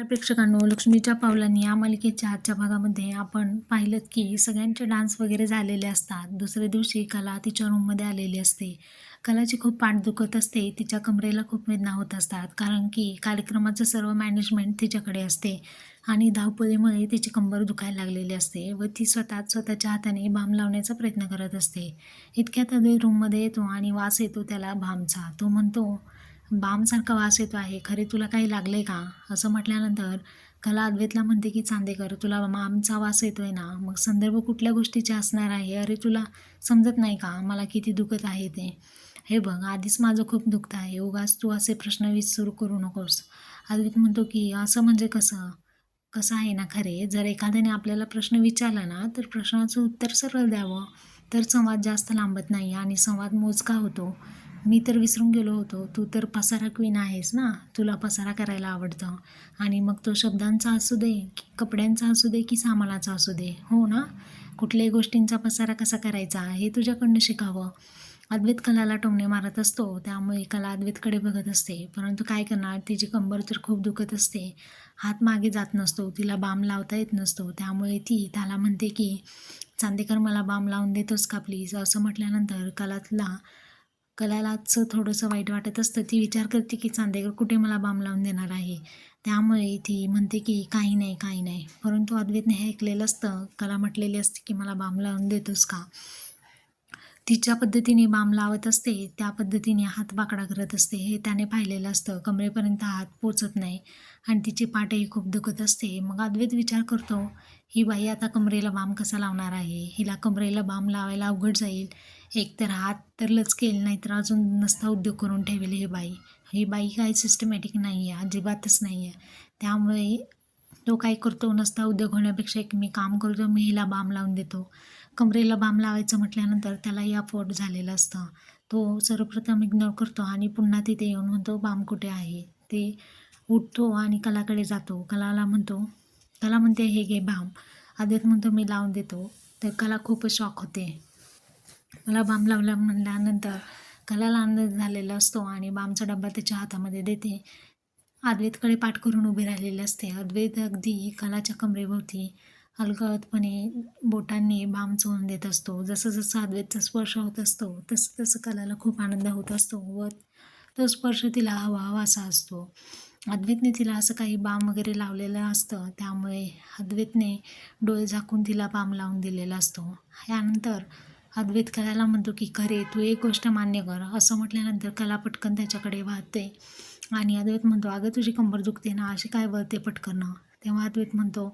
हाय प्रेक्षकांनो लक्ष्मीच्या पावलांनी या मालिकेच्या आजच्या भागामध्ये आपण पाहिलं की सगळ्यांचे डान्स वगैरे झालेले असतात. दुसऱ्या दिवशी कला तिच्या रूममध्ये आलेली असते. कलाची खूप पाठ दुखत असते तिच्या कमरेला खूप वेदना होत असतात कारण की कार्यक्रमाचं सर्व मॅनेजमेंट तिच्याकडे असते आणि धावपळीमुळे तिची कंबर दुखायला लागलेली असते व ती स्वतः स्वतःच्या हाताने भाम लावण्याचा प्रयत्न करत असते. इतक्यात अद्वैत रूममध्ये येतो आणि वास येतो त्याला भामचा. तो म्हणतो बामसारखा वास येतो आहे. खरे तुला काही लागले का? असं म्हटल्यानंतर कला अद्वैतला म्हणते की चांदेकर तुला बामचा वास येतो आहे ना? मग संदर्भ कुठल्या गोष्टीचे असणार आहे? अरे तुला समजत नाही का? मला किती दुखत आहे ते. हे बघ आधीच माझं खूप दुखत आहे. उगाच तू असे प्रश्न सुरू करू नकोस. अद्वैत म्हणतो की असं म्हणजे कसं? कसं आहे ना खरे? जर एखाद्याने आपल्याला प्रश्न विचारला ना तर प्रश्नाचं उत्तर सरळ द्यावं. तर संवाद जास्त लांबत नाही आणि संवाद मोजका होतो. मी तर विसरून गेलो होतो. तू तर पसारा क्वीन आहेस ना. तुला पसारा करायला आवडतं. आणि मग तो शब्दांचा असू दे की कपड्यांचा असू दे की सामानाचा असू दे. हो ना? कुठल्याही गोष्टींचा पसारा कसा करायचा हे तुझ्याकडनं शिकावं. अद्वैत कलाला टोमणे मारत असतो. त्यामुळे कला अद्वैतकडे बघत असते. परंतु काय करणार? तिची कंबर तर खूप दुखत असते. हात मागे जात नसतो. तिला बाम लावता येत नसतो. त्यामुळे ती त्याला म्हणते की चांदेकर मला बाम लावून देतोस का प्लीज असं म्हटल्यानंतर कलातला कलालाचं थोडंसं वाईट वाटत असतं ती विचार करते की चांदेकर कुठे मला बाम लावून देणार आहे? त्यामुळे ती म्हणते की काही नाही काही नाही. परंतु अद्वैतने हे ऐकलेलं असतं कला म्हटलेली असते की मला बाम लावून देतोस का? तिच्या पद्धतीने बाम लावत असते त्या पद्धतीने हात बाकडा करत असते हे त्याने पाहिलेलं असतं. कमरेपर्यंत हात पोचत नाही आणि तिची पाठही खूप दुखत असते. मग अद्वैत विचार करतो ही बाई आता कमरेला बाम कसा लावणार आहे? हिला कमरेला बाम लावायला अवघड जाईल. एक तर हात तर लचकेल नाही तर अजून नसता उद्योग करून ठेवेल ही बाई. ही बाई काही सिस्टमॅटिक नाही आहे अजिबातच नाही आहे. त्यामुळे तो काय करतो नसता उद्योग होण्यापेक्षा एक मी काम करतो मी हिला बाम लावून देतो. कमरेला बाम लावायचं म्हटल्यानंतर त्यालाही अफोर्ड झालेलं असतं. तो सर्वप्रथम इग्नोर करतो आणि पुन्हा तिथे येऊन म्हणतो बाम कुठे आहे? ते उठतो आणि कलाकडे जातो. कलाला म्हणतो कला म्हणते हे घे बाम. आदित म्हणतो मी लावून देतो. तर कला खूपच शॉक होते. मला बाम लावला म्हणल्यानंतर कलाला आनंद झालेला असतो आणि बामचा डब्बा त्याच्या हातामध्ये देते. अद्वैतकडे पाठ करून उभी राहिलेली असते. अद्वैत अगदी कलाच्या कमरेभोवती हलकतपणे बोटांनी बाम चोळून देत असतो. जसं जसं अद्वैतचा स्पर्श होत असतो तसं तसं कलाला खूप आनंद होत असतो व तो स्पर्श तिला हवा असा असतो. अद्वैतने तिला असं काही बाम वगैरे लावलेलं असतं त्यामुळे अद्वैतने डोळे झाकून तिला बाम लावून दिलेला असतो. यानंतर अद्वैत कलाला म्हणतो की खरे तू एक गोष्ट मान्य कर. असं म्हटल्यानंतर कला पटकन त्याच्याकडे वाहते. आणि अद्वैत म्हणतो अगं तुझी कंबर दुखते ना असे काय वळते पटकन? तेव्हा अद्वैत म्हणतो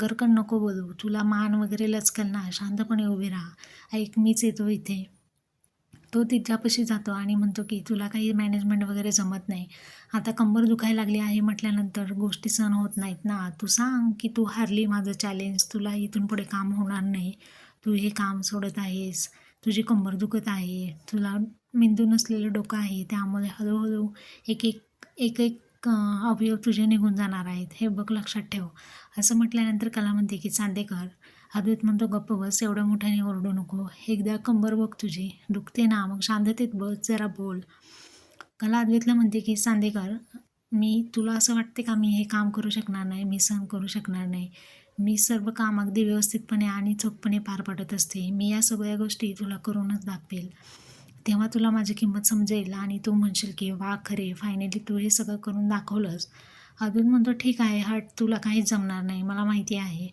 गरकन नको बोलू तुला मान वगैरे लचकल ना शांतपणे उभी राहा. ऐक मीच येतो इथे. तो तिच्यापाशी जातो आणि म्हणतो की तुला काही मॅनेजमेंट वगैरे जमत नाही. आता कंबर दुखायला लागली आहे म्हटल्यानंतर गोष्टी सहन होत नाहीत ना. तू सांग की तू हारली माझं चॅलेंज तुला इथून पुढे काम होणार नाही. तू हे काम सोडत आहेस तुझी कंबर दुखत आहे तुला मेंदू नसलेलं डोकं आहे त्यामुळे हळूहळू एक एक एक एक अवयव तुझे निघून जाणार आहेत. हे बघ लक्षात ठेव. असं म्हटल्यानंतर कला म्हणते की चांदेकर अद्वैत म्हणतो गप्प बस एवढ्या मोठ्याने ओरडू नको. एकदा कंबर बघ तुझी दुखते ना मग शांततेत बस जरा बोल. कला अद्वैतला म्हणते की चांदेकर मी तुला असं वाटते का मी हे काम करू शकणार नाही मी सहन करू शकणार नाही? मी सर्व काम अगदी व्यवस्थितपणे आणि चोखपणे पार पाडत असते. मी या सगळ्या गोष्टी तुला करूनच दाखवेल. तेव्हा तुला माझी किंमत समजेल आणि तू म्हणशील की वा खरे फायनली तू हे सगळं करून दाखवलंस. अजून म्हणतो ठीक आहे हट तुला काहीच जमणार नाही मला माहिती आहे.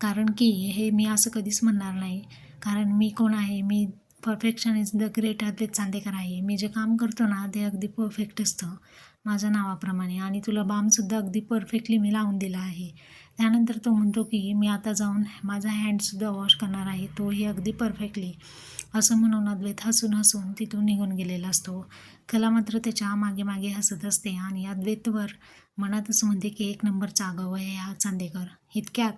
कारण की हे मी असं कधीच म्हणणार नाही. कारण मी कोण आहे? मी परफेक्शन इज द ग्रेट ते चांदेकर आहे. मी जे काम करतो ना ते अगदी परफेक्ट असतं माझ्या नावाप्रमाणे. आणि तुला बामसुद्धा अगदी परफेक्टली मी लावून दिला आहे. त्यानंतर तो म्हणतो की मी आता जाऊन माझा हँडसुद्धा वॉश करणार आहे. तोही अगदी परफेक्टली असं म्हणून अद्वैत हसून हसून तिथून निघून गेलेला असतो. कला मात्र त्याच्यामागे मागे हसत असते आणि अद्वैतवर मनातच म्हणते की एक नंबरचा आगाव आहे हा चांदेकर. इतक्यात